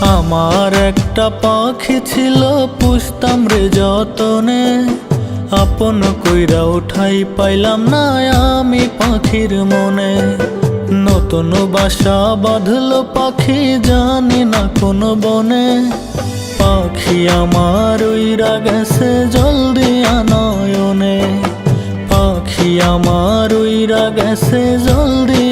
আমার একটা পাখি ছিল, পুষতাম রে যতনে। আপন কইরা উঠাই পাইলাম না আমি পাখির মনে। নতুন বাসা বাঁধল পাখি, জানি না কোন বনে। পাখি আমার উইরা গেছে জলদি আনয়নে। পাখি আমার উইরা গেছে জলদি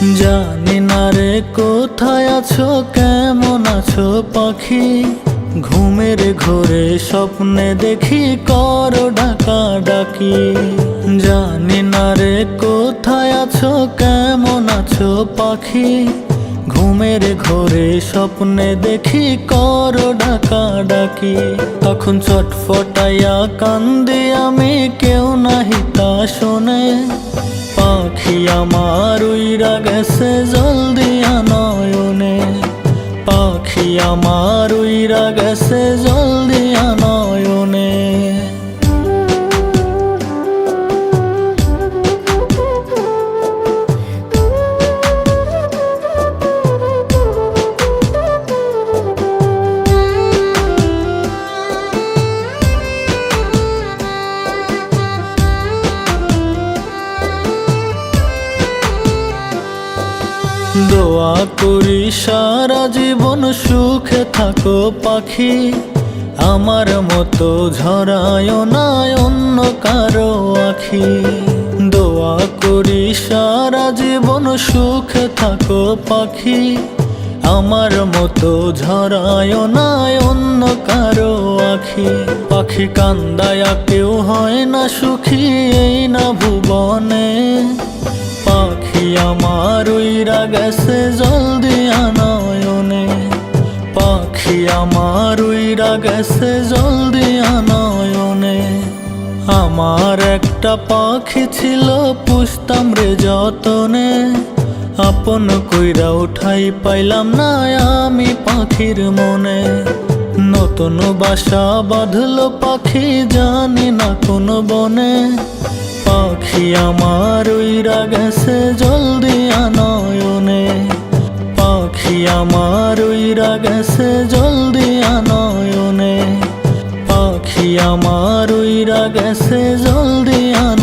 জানি না রে, কোথায় আছো, কেমন আছো পাখি? ঘুমের ঘোরে স্বপ্নে দেখি কর ডাকা ডাকি। জানি না রে, কোথায় আছো, কেমন আছো পাখি? ঘুমের ঘোরে স্বপ্নে দেখি কর ডাকা ডাকি। তখন চটফটাইয়া কান্দি আমি, কেউ নাহি তা শোনে। পাখি আমার উইরা গেছে জলদি নয়নে পাখি আমার উইরা গেছে জলদি আনয়নে দোয়া করি, সারা জীবন সুখে থাকো পাখি। আমার মতো ঝরায় না অন্য কারও আখি। দোয়া করি, সারা জীবন সুখে থাকো পাখি। আমার মতো ঝরায় না অন্য কারও আখি। পাখি কান্দায়া কেউ হয় না, সুখী এই না ভুবনে। পাখি আমার গেছে জলদি আনয়নে, পাখি আমার উইরা গেছে জলদি আনয়নে। আমার একটা পাখি ছিল, পুষতাম রে যতনে, আপন কইরা উঠাই পাইলাম না আমি পাখির মনে। নতুন বাসা বাঁধলো পাখি, জানি না কোন বনে। পাখি আমার উইরা গেছে জলদি আনয়নে। পাখি আমার উইরা গেছে জলদি আনয়নে। পাখি আমার উইরা গেছে জলদি আনয়নে।